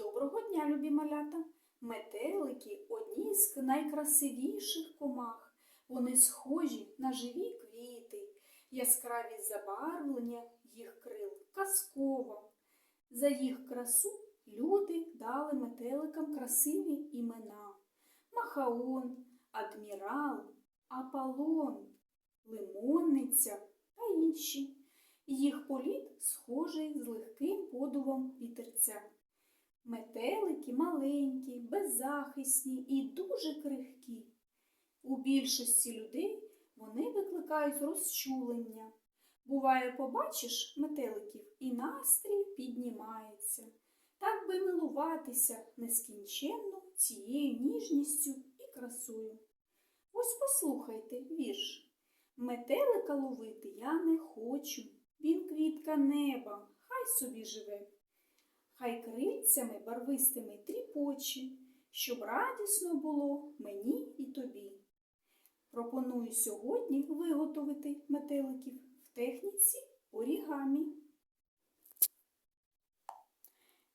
Доброго дня, любі малята! Метелики одні з найкрасивіших комах. Вони схожі на живі квіти, яскраві забарвлення їх крил казково. За їх красу люди дали метеликам красиві імена Махаон, Адмірал, Аполлон, Лимонниця та інші. Їх політ схожий з легким подувом вітерця. Метелики маленькі, беззахисні і дуже крихкі. У більшості людей вони викликають розчулення. Буває, побачиш метеликів і настрій піднімається. Так би милуватися нескінченно цією ніжністю і красою. Ось послухайте вірш. Метелика ловити я не хочу. Він квітка неба, хай собі живе. Хай крильцями барвистими тріпочі, щоб радісно було мені і тобі. Пропоную сьогодні виготовити метеликів в техніці орігамі.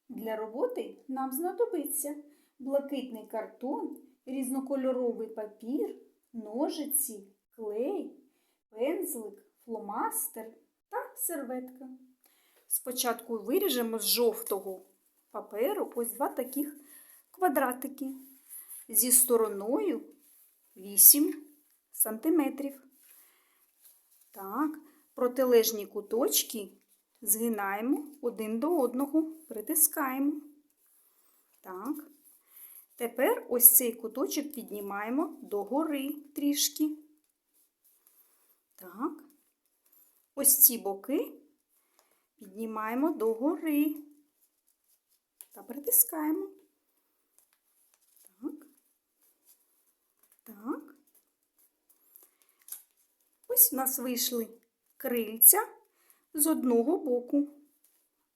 Для роботи нам знадобиться блакитний картон, різнокольоровий папір, ножиці, клей, пензлик, фломастер та серветка. Спочатку виріжемо з жовтого паперу ось два таких квадратики зі стороною 8 сантиметрів. Так, протилежні куточки згинаємо один до одного, притискаємо. Так. Тепер ось цей куточок піднімаємо догори трішки. Так. Ось ці боки піднімаємо догори та притискаємо. Так. Так. Ось у нас вийшли крильця з одного боку.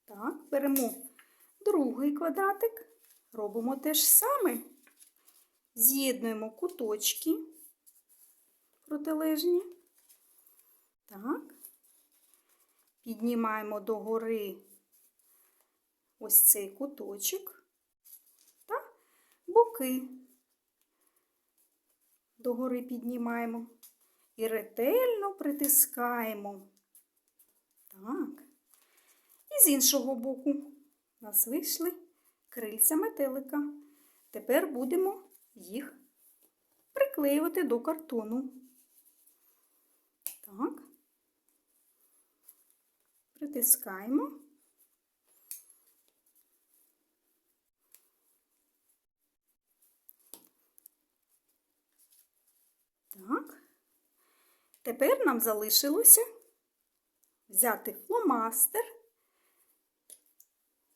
Так, беремо другий квадратик, робимо те ж саме. З'єднуємо куточки протилежні. Так. Піднімаємо догори ось цей куточок та боки догори піднімаємо і ретельно притискаємо. Так. І з іншого боку у нас вийшли крильця метелика. Тепер будемо їх приклеювати до картону. Так. Притискаємо. Так. Тепер нам залишилося взяти фломастер,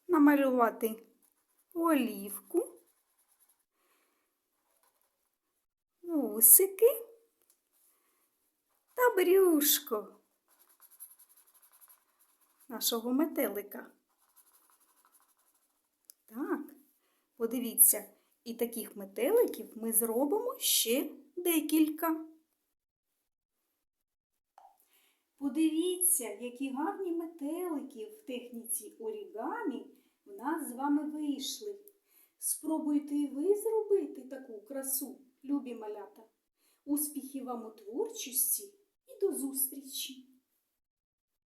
намалювати олівку, вусики та брюшко нашого метелика. Так, подивіться, і таких метеликів ми зробимо ще декілька. Подивіться, які гарні метелики в техніці орігамі в нас з вами вийшли. Спробуйте і ви зробити таку красу, любі малята. Успіхів вам у творчості і до зустрічі!